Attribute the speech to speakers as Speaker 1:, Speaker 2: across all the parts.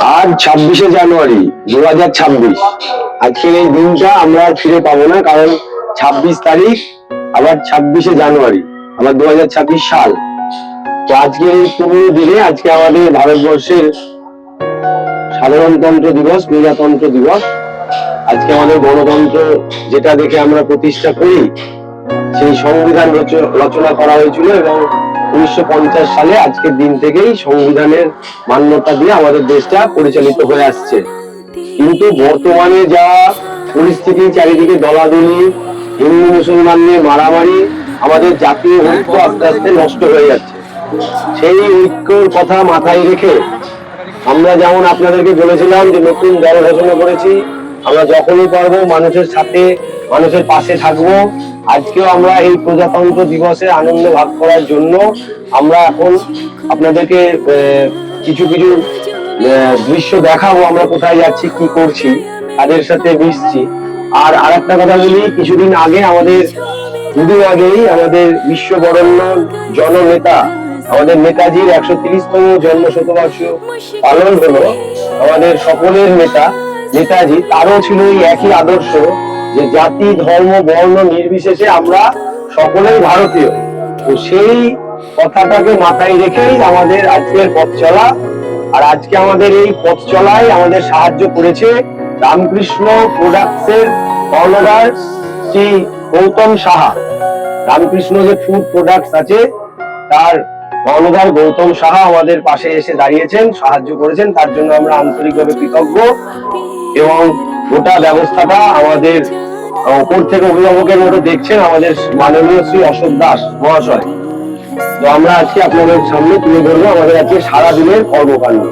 Speaker 1: আজ ছাব্বিশে জানুয়ারি দু হাজার ছাব্বিশ। আজকের এই দিনটা আমরা আর ফিরে পাবো না, কারণ ছাব্বিশ তারিখ, আবার ছাব্বিশে জানুয়ারি, আবার দু হাজার ছাব্বিশ সাল। তো আজকের এই পুরনো দিনে আজকে আমাদের ভারতবর্ষের সাধারণতন্ত্র দিবস, প্রজাতন্ত্র দিবস। আজকে আমাদের গণতন্ত্র যেটা দেখে আমরা প্রতিষ্ঠা করি, সেই সংবিধান রচ- রচনা করা হয়েছিল এবং উনিশশো পঞ্চাশ সালে আজকের দিন থেকেই সংবিধানের মান্যতা দিয়ে আমাদের দেশটা পরিচালিত হয়ে আসছে। কিন্তু বর্তমানে যা পরিস্থিতি, চারিদিকে দলাদলি, হিন্দু মুসলমান নিয়ে মারামারি, আমাদের জাতীয় ঐক্য আস্তে আস্তে নষ্ট হয়ে যাচ্ছে। সেই ঐক্যর কথা মাথায় রেখে আমরা যেমন আপনাদেরকে বলেছিলাম যে নতুন দল ঘোষণা করেছি, আমরা যখনই পারব মানুষের সাথে, মানুষের পাশে থাকব। আজকেও আমরা এই প্রজাতন্ত্র দিবসে আনন্দ ভাগ করার জন্য আমরা এখন আপনাদেরকে কিছু কিছু দৃশ্য দেখাবো আমরা কোথায় যাচ্ছি, কি করছি, তাদের সাথে মিশছি। আর আর একটা কথা বলি, কিছুদিন আগে আমাদের, দুদিন আগেই আমাদের বিশ্ব বরেণ্য জননেতা, আমাদের নেতাজির একশো তিরিশতম জন্ম শতবর্ষ পালন হলো। আমাদের সকলের নেতা, নেতাজি, তারও ছিল এই একই আদর্শ। যে জাতি, ধর্ম, বর্ণ নির্বিশেষে আমরা সকলেই ভারতীয়। তো সেই কথাটাকে মাথায় রেখেই আমাদের আজকের পথ চলা। আর আজকে আমাদের এই পথ চলায় আমাদের সাহায্য করেছে রামকৃষ্ণ প্রোডাক্টসের কর্ণধার শ্রী গৌতম সাহা। রামকৃষ্ণ যে ফুড প্রোডাক্টস আছে, তার কর্ণধার গৌতম সাহা আমাদের পাশে এসে দাঁড়িয়েছেন, সাহায্য করেছেন। তার জন্য আমরা আন্তরিকভাবে কৃতজ্ঞ। এবং গোটা ব্যবস্থাটা আমাদের, উপর থেকে অভিভাবকের মতো দেখছেন আমাদের মাননীয় শ্রী অশোক দাস মহাশয়। তো আমরা আজকে আপনাদের সামনে, তুলে ধরবো আমাদের আজকে সারাদিনের কর্মকাণ্ড।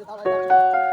Speaker 2: 来，来，来。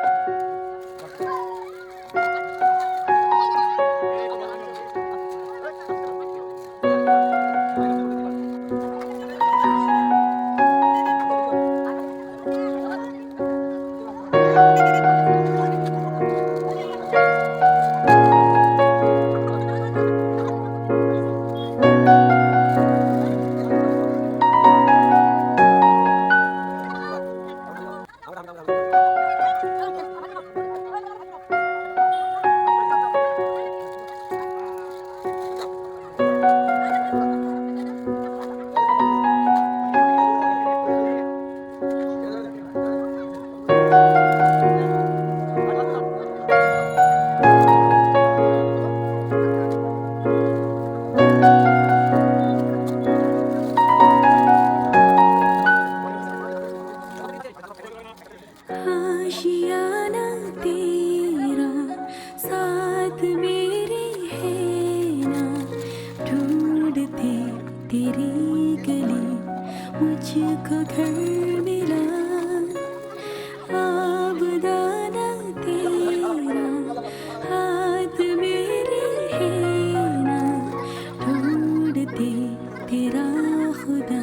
Speaker 2: खुदा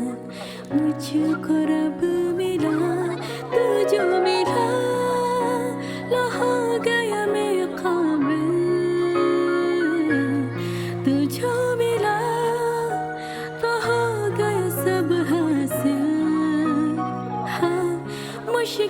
Speaker 2: मुझको रब मिला तू जो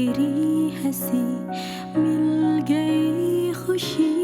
Speaker 2: तेरी हंसी मिल गई खुशी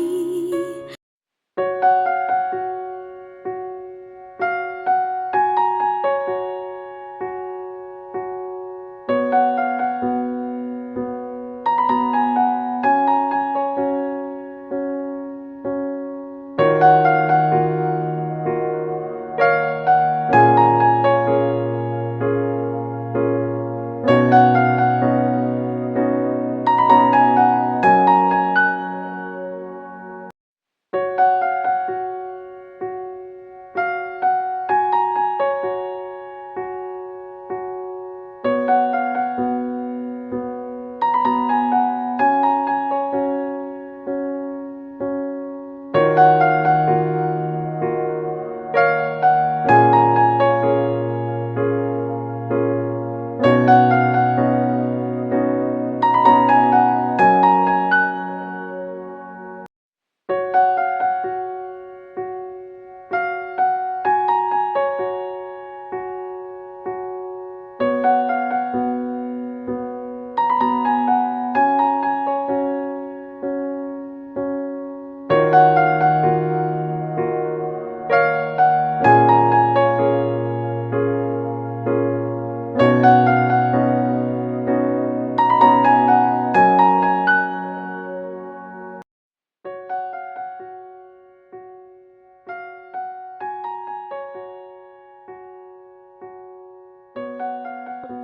Speaker 2: Thank you.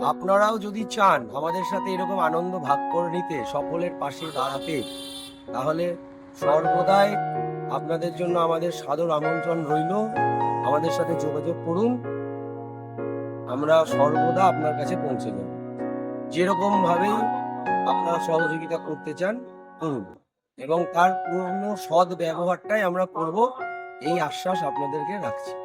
Speaker 1: আপনারাও যদি চান আমাদের সাথে এরকম আনন্দ ভাগ করে নিতে সকলের পাশে দাঁড়াতে, তাহলে সর্বদাই আপনাদের জন্য আমাদের সাদর আমন্ত্রণ রইল। আমাদের সাথে যোগাযোগ করুন। আমরা সর্বদা আপনার কাছে পৌঁছে যাব। যেরকম ভাবেই আপনারা সহযোগিতা করতে চান, করুন। এবং তার পূর্ণ সৎ ব্যবহারটাই আমরা করব। এই আশ্বাস আপনাদেরকে রাখছি।